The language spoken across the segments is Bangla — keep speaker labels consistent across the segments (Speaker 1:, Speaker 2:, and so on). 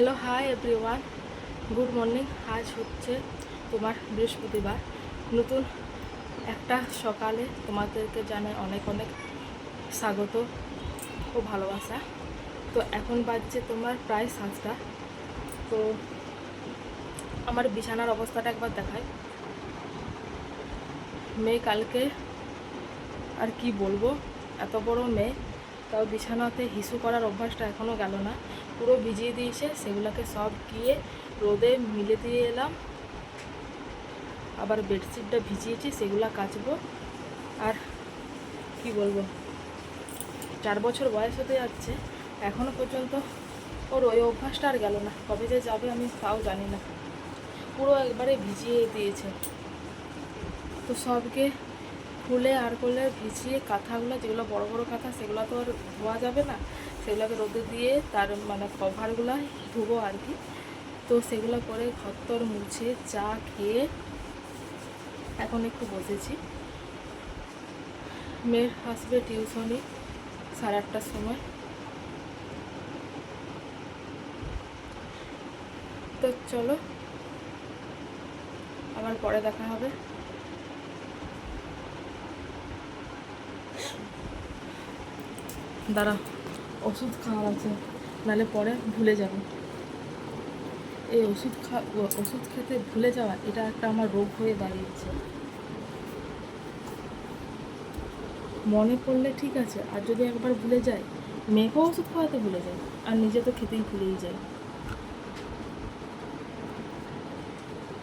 Speaker 1: Hello hi everyone good morning আজ হচ্ছে তোমার বৃহস্পতিবার। নতুন একটা সকালে তোমাদেরকে জানাই অনেক অনেক স্বাগত ও ভালোবাসা। তো এখন বাজছে তোমার প্রায় সাতটা। তো আমার বিছানার অবস্থাটা একবার দেখায় মেয়ে কালকে আর কি বলব? এত বড় মেয়ে, তাও বিছানাতে হিসু করার অভ্যাসটা এখনও গেল না। পুরো ভিজিয়ে দিয়েছে, সেগুলোকে সব গিয়ে রোদে মিলে দিয়ে এলাম। আবার বেডশিটটা ভিজিয়েছি, সেগুলো কাচবো। আর কি বলব, চার বছর বয়স হতে যাচ্ছে এখনও পর্যন্ত ওর ওই অভ্যাসটা আর গেল না, কবে যে যাবে আমি তাও জানি না। পুরো একবারে ভিজিয়ে দিয়েছে। তো সবকে খুলে আর করলে ভিজিয়ে কাঁথাগুলো, যেগুলো বড় বড় কাঁথা, সেগুলো তো আর ধোয়া যাবে না। সেগুলোকে রোদে দিয়ে তার মানে কভারগুলো ধুবো আর কি। তো সেগুলো করে ঘরতর মুছে চা খেয়ে এখন একটু বসেছি। মেয়ের আসবে টিউশনি সাড়ে আটটার সময়। তো চলো, আবার পরে দেখা হবে। দাঁড়া ওষুধ খাওয়ার আছে, নাহলে পরে ভুলে যাবে। এই ওষুধ খা, ওষুধ খেতে ভুলে যাওয়া, এটা একটা আমার রোগ হয়ে দাঁড়িয়েছে। মনে পড়লে ঠিক আছে, আর যদি একবার ভুলে যায়, মেয়েকেও ওষুধ খাওয়াতে ভুলে যায়, আর নিজে তো খেতেই ভুলেই যায়।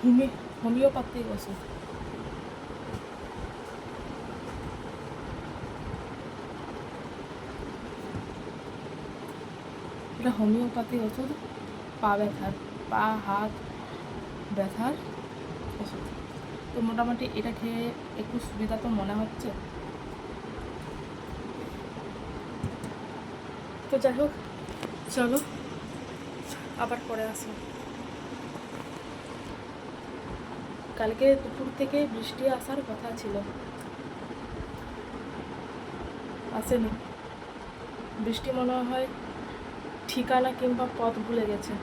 Speaker 1: হোমিও হোমিওপ্যাথিক ওষুধ। এটা হোমিওপ্যাথি ওষুধ, পা ব্যথার, পা, হাত ব্যথার ওষুধ। তো মোটামুটি এটা খেয়ে একটু সুবিধা তো মনে হচ্ছে। তো যাই হোক, চলো, আবার পরে আসি। কালকে দুপুর থেকে বৃষ্টি আসার কথা ছিল। আসেনি। বৃষ্টি মনে হয় ঠিকানা কিংবা পথ ভুলে গেছে।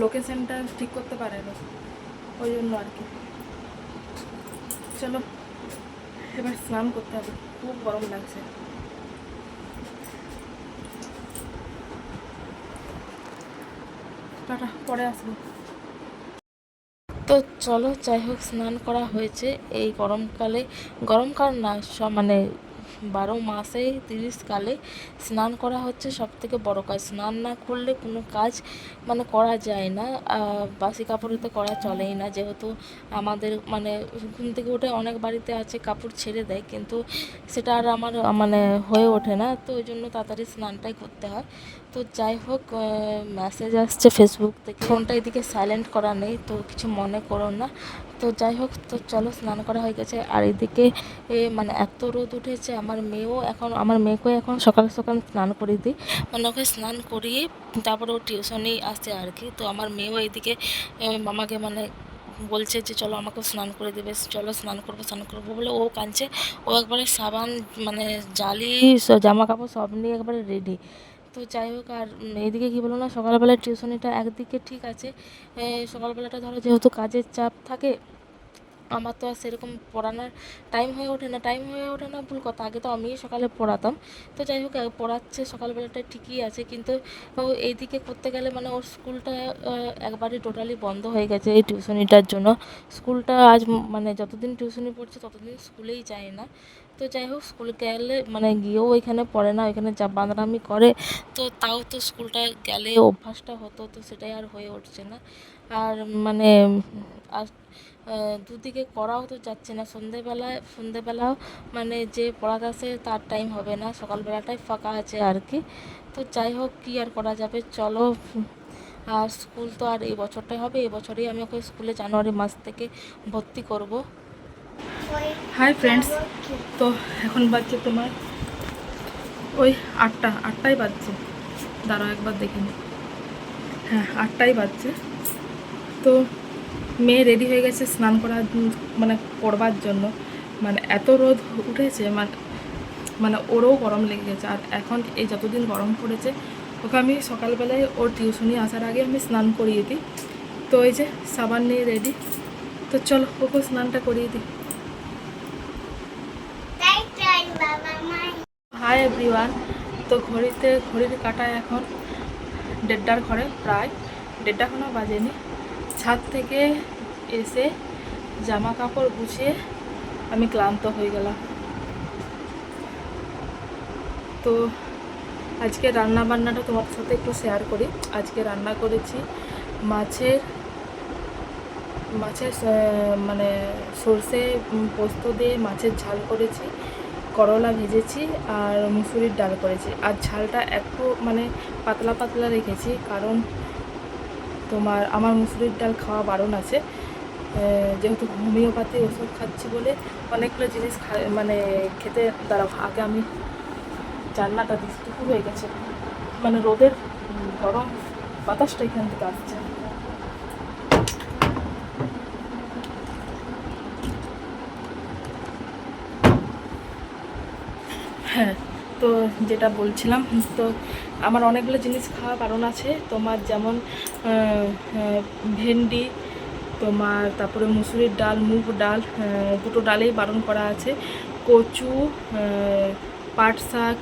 Speaker 1: লোকেশনটা ঠিক করতে পারে না ওই জন্য আর কি। চলো, এবার স্নান করতে হবে। খুব গরম লাগছে। পরে আসব। তো চলো, যাই হোক, স্নান করা হয়েছে। এই গরমকালে, গরমকাল না মানে বারো মাসে তিরিশ কালে স্নান করা হচ্ছে সব থেকে বড়ো কাজ। স্নান না করলে কোনো কাজ মানে করা যায় না। বাসি কাপড়ে তো করা চলেই না। যেহেতু আমাদের মানে ঘুম থেকে উঠে অনেক বাড়িতে আছে, কাপড় ছেড়ে দেয়, কিন্তু সেটা আর আমার মানে হয়ে ওঠে না। তো ওই জন্য তাড়াতাড়ি স্নানটাই করতে হয়। তো যাই হোক মেসেজ আসছে ফেসবুক থেকে। ফোনটা এদিকে সাইলেন্ট করা নেই, তো কিছু মনে করো না। তো যাই হোক, তো চলো স্নান করা হয়ে গেছে। আর এদিকে মানে এত রোদ উঠেছে, আমার মেয়েও এখন, আমার মেয়েকেও এখন সকাল সকাল স্নান করিয়ে দিই। মানে ওকে স্নান করিয়ে তারপরে ও টিউশনেই আসে আর কি। তো আমার মেয়েও এদিকে মামাকে মানে বলছে যে, চলো আমাকেও স্নান করে দেবে। চলো স্নান করব স্নান করব বলে ও কাঁদছে। ও একবারে সাবান মানে জালি জামা কাপড় সব নিয়ে একবারে রেডি তো যাই হোক, আর এইদিকে কী বলো না সকালবেলা টিউশনিটা একদিকে ঠিক আছে। সকালবেলাটা ধরো যেহেতু কাজের চাপ থাকে আমার তো আর সেরকম পড়ানোর টাইম হয়ে ওঠে না। টাইম হয়ে ওঠে না ভুল কথা। আগে তো আমিই সকালে পড়াতাম। তো যাই হোক পড়াচ্ছে, সকালবেলাটা ঠিকই আছে। কিন্তু এইদিকে করতে গেলে মানে ওর স্কুলটা একবারে টোটালি বন্ধ হয়ে গেছে এই টিউশনিটার জন্য। স্কুলটা আজ মানে যতদিন টিউশনি পড়ছে, ততদিন স্কুলেই যায় না। তো যাই হোক, স্কুল গেলে মানে গিয়েও ওইখানে পড়ে না, ওইখানে যা বাঁদরামি করে। তো তাও তো স্কুলটা গেলে অভ্যাসটা হতো, তো সেটাই আর হয়ে উঠছে না। আর মানে আর দুদিকে করাও তো যাচ্ছে না। সন্ধেবেলায় সন্ধেবেলাও মানে যে পড়াতে আসে তার টাইম হবে না। সকালবেলাটাই ফাঁকা আছে আর কি। তো যাই হোক, কী আর করা যাবে? চলো। আর স্কুল তো আর এই বছরটাই হবে। এই বছরেই আমি ওকে স্কুলে জানুয়ারি মাস থেকে ভর্তি করব। হাই ফ্রেন্ডস তো এখন বাজছে তোমার ওই আটটা। আটটাই বাজছে। দাঁড়াও একবার দেখে নি। হ্যাঁ আটটাই বাজছে। তো মেয়ে রেডি হয়ে গেছে স্নান করার মানে করবার জন্য। মানে এত রোদ উঠেছে মানে মানে ওরও গরম লেগে গেছে। আর এখন এই যতদিন গরম পড়েছে
Speaker 2: ওকে আমি সকালবেলায় ওর টিউশনি আসার আগে আমি স্নান করিয়ে দিই। তো এই যে সাবান নিয়ে রেডি তো চলো ওকে স্নানটা করিয়ে দিই। হাই এভরিওয়ান তো ঘড়িতে ঘড়ির কাটা এখন দেড়টার ঘরে প্রায় দেড়টা এখনও বাজেনি। ছাদ থেকে এসে জামা কাপড় গুছিয়ে আমি ক্লান্ত হয়ে গেলাম। তো আজকে রান্না বান্নাটা তোমার সাথে একটু শেয়ার করি। আজকে রান্না করেছি মাছের মাছের মানে সর্ষে পোস্ত দিয়ে মাছের ঝাল করেছি, করলা ভেজেছি আর মুসুরির ডাল করেছি। আর ঝালটা একটু মানে পাতলা পাতলা রেখেছি কারণ তোমার আমার মুসুরির ডাল খাওয়া বারণ আছে। যেহেতু হোমিওপ্যাথি ওষুধ খাচ্ছি বলে অনেকগুলো জিনিস মানে খেতে দাঁড়াও, আগে আমি জান্নাটা ডিস্টুকু হয়ে গেছে। মানে রোদের গরম বাতাসটা এখান থেকে আসছে। হ্যাঁ। তো যেটা বলছিলাম, তো আমার অনেকগুলো জিনিস খাওয়া বারণ আছে। তোমার যেমন ভেন্ডি, তোমার তারপরে মুসুরির ডাল, মুগ ডাল দুটো ডালেই বারণ করা আছে। কচু পাট শাক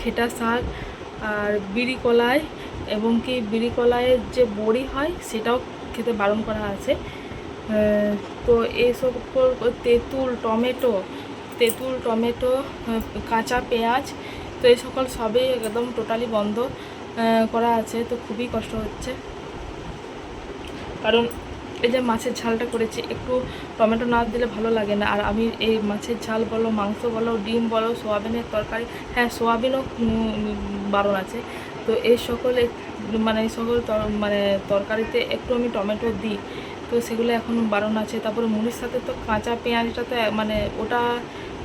Speaker 2: খেটা শাক আর বিড়ি কলাই এবং কি বিড়ি কলাইয়ের যে বড়ি হয় সেটাও খেতে বারণ করা আছে। তো এইসব তেঁতুল, টমেটো তেঁতুল, টমেটো কাঁচা পেঁয়াজ, তো এই সকল সবই একদম টোটালি বন্ধ করা আছে, তো খুবই কষ্ট হচ্ছে। কারণ এই যে মাছের ঝালটা করেছি, একটু টমেটো না দিলে ভালো লাগে না। আর আমি এই মাছের ঝাল বলো, মাংস বলো, ডিম বলো, সোয়াবিনের তরকারি হ্যাঁ সোয়াবিনও বারণ আছে। তো এই সকলে মানে এই সকল মানে তরকারিতে একটু আমি টমেটো দিই, তো সেগুলো এখন বারণ আছে। তারপরে মুড়ির সাথে তো কাঁচা পেঁয়াজটা তো মানে ওটা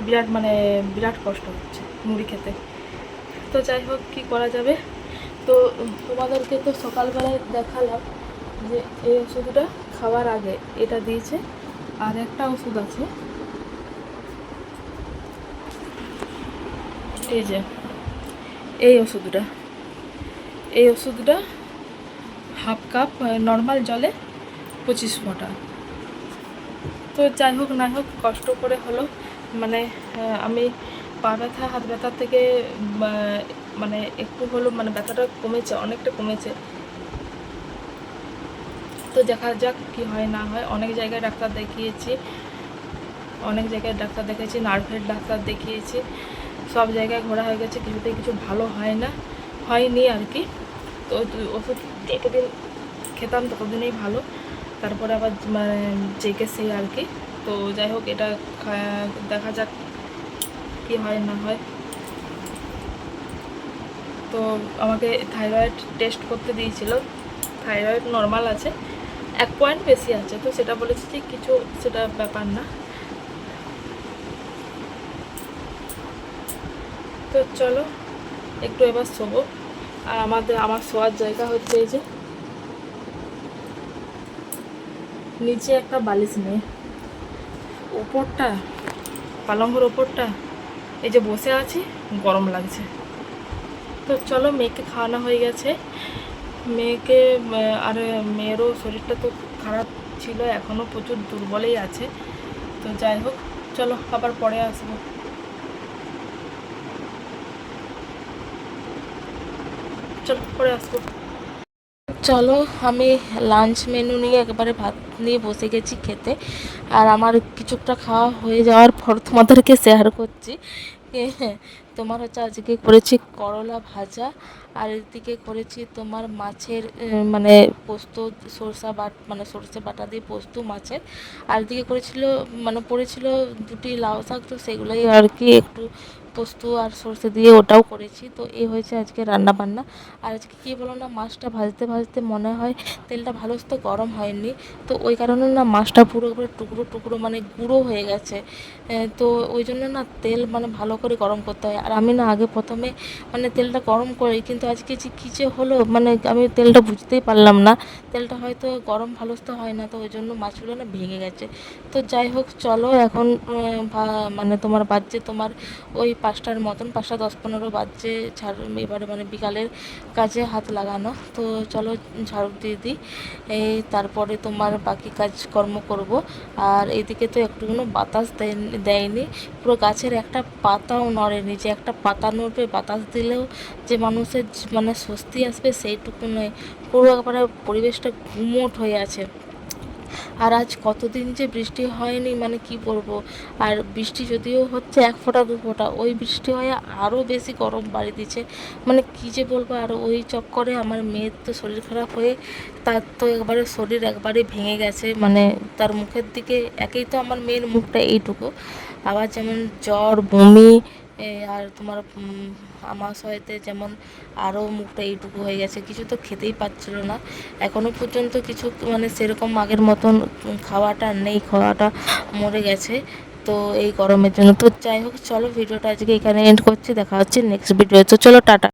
Speaker 2: বিরাট মানে বিরাট কষ্ট হচ্ছে মুড়ি খেতে। তো যাই হোক, কী করা যাবে? তো তোমাদেরকে তো সকালবেলায় দেখালাম যে এই ওষুধটা খাওয়ার আগে এটা দিয়েছে, আর একটা ওষুধ আছে। এই যে, এই ওষুধটা। এই ওষুধটা হাফ কাপ নর্মাল জলে পঁচিশ ফোঁটা। তো যাই হোক, না হোক, কষ্ট করে হলো। মানে আমি পা ব্যথা, হাত ব্যথার থেকে মানে একটু হলো মানে ব্যথাটা কমেছে, অনেকটা কমেছে। তো দেখা যাক কি হয়, না হয়। অনেক জায়গায় ডাক্তার দেখিয়েছি। অনেক জায়গায় ডাক্তার দেখিয়েছি, নার্ভের ডাক্তার দেখিয়েছি। সব জায়গায় ঘোরা হয়ে গেছে, কিছুতেই কিছু ভালো হয় না, হয়নি আর কি। তো ওষুধ যতদিন খেতাম ততদিনই ভালো। তারপরে আবার মানে জেগে আর কি। তো যাই হোক, এটা দেখা যাক কি হয় না হয়। তো আমাকে থাইরয়েড টেস্ট করতে দিয়েছিল। থাইরয়েড নর্মাল আছে, এক পয়েন্ট বেশি আছে, তো সেটা বলেছি যে কিছু সেটা ব্যাপার না। তো চলো, একটু এবার শোবো। আর আমাদের আমার শোয়ার জায়গা হচ্ছে এই যে, নিচে একটা বালিশ নেই। ওপরটা, পালঙ্গর ওপরটা, এই যে বসে আছি, গরম লাগছে। তো চলো মেয়েকে খাওয়ানো হয়ে গেছে। মেয়েকে আর মেয়েরও শরীরটা তো খারাপ ছিল এখনও প্রচুর দুর্বলেই আছে। তো যাই হোক, চলো আবার পরে আসব। চলো পরে আসব।
Speaker 1: চলো, আমি লাঞ্চ মেনু নিয়ে একবারে ভাত নিয়ে বসে গেছি খেতে। আর আমার কিছুটা খাওয়া হয়ে যাওয়ার পর তোমাদেরকে শেয়ার করছি। তোমার হচ্ছে আজকে করেছি করলা ভাজা, আর এদিকে করেছি তোমার মাছের মানে পোস্ত সরষা বাট মানে সরষে বাটা দিয়ে পোস্ত মাছের। আর এদিকে করেছিল মানে পড়েছিল দুটি লাউ শাক, তো সেগুলোই আর কি একটু পোস্ত আর সর্ষে দিয়ে ওটাও করেছি। তো এই হয়েছে আজকে রান্না বান্না আর আজকে কী বলো না, মাছটা ভাজতে ভাজতে মনে হয় তেলটা ভালো তো গরম হয়নি। তো ওই কারণে না মাছটা পুরো একবারে টুকরো টুকরো মানে গুঁড়ো হয়ে গেছে। তো ওই জন্য না তেল মানে ভালো করে গরম করতে হয়। আর আমি না আগে প্রথমে মানে তেলটা গরম করি, কিন্তু আজকে যে কী যে হলো মানে আমি তেলটা বুঝতেই পারলাম না। তেলটা হয়তো গরম ভালো তো হয় না, তো ওই জন্য মাছগুলো না ভেঙে গেছে। তো যাই হোক, চলো এখন মানে তোমার বাজছে তোমার ওই পাঁচটার মতন, পাঁচটা দশ পনেরো বাজছে, ঝাড়ু এবারে মানে বিকালের কাজে হাত লাগানো। তো চলো ঝাড়ু দিয়ে দিই, এই তারপরে তোমার বাকি কাজকর্ম করব। আর এদিকে তো একটুকুনো বাতাস দেয়- দেয়নি, পুরো গাছের একটা পাতাও নড়েনি, যে একটা পাতা নড়বে, বাতাস দিলেও যে মানুষের মানে স্বস্তি আসবে সেইটুকু নয়, পুরো একবারে পরিবেশটা গুমোট হয়ে আছে। আর আজ কতদিন যে বৃষ্টি হয়নি মানে কি বলব? আর বৃষ্টি যদিও হচ্ছে এক ফোঁটা, দু ফোঁটা, ওই বৃষ্টি হয়ে আরও বেশি গরম বাড়ি দিচ্ছে মানে কী যে বলব, আর ওই চক্করে আমার মেয়ের তো শরীর খারাপ হয়ে তার তো একবারে শরীর একবারে ভেঙে গেছে মানে তার মুখের দিকে, একেই তো আমার মেয়ের মুখটা এইটুকু। আবার যেমন জ্বর, বমি আর তোমার আমার সহায়তে যেমন আরও মুখটা এইটুকু হয়ে গেছে, কিছু তো খেতেই পাচ্ছিল না। এখনও পর্যন্ত কিছু মানে সেরকম আগের মতন খাওয়াটা নেই, খাওয়াটা মরে গেছে। তো এই গরমের জন্য। তো যাই হোক, চলো ভিডিওটা আজকে এখানে এন্ড করছি, দেখা হচ্ছে নেক্সট ভিডিও তো চলো, টাটা।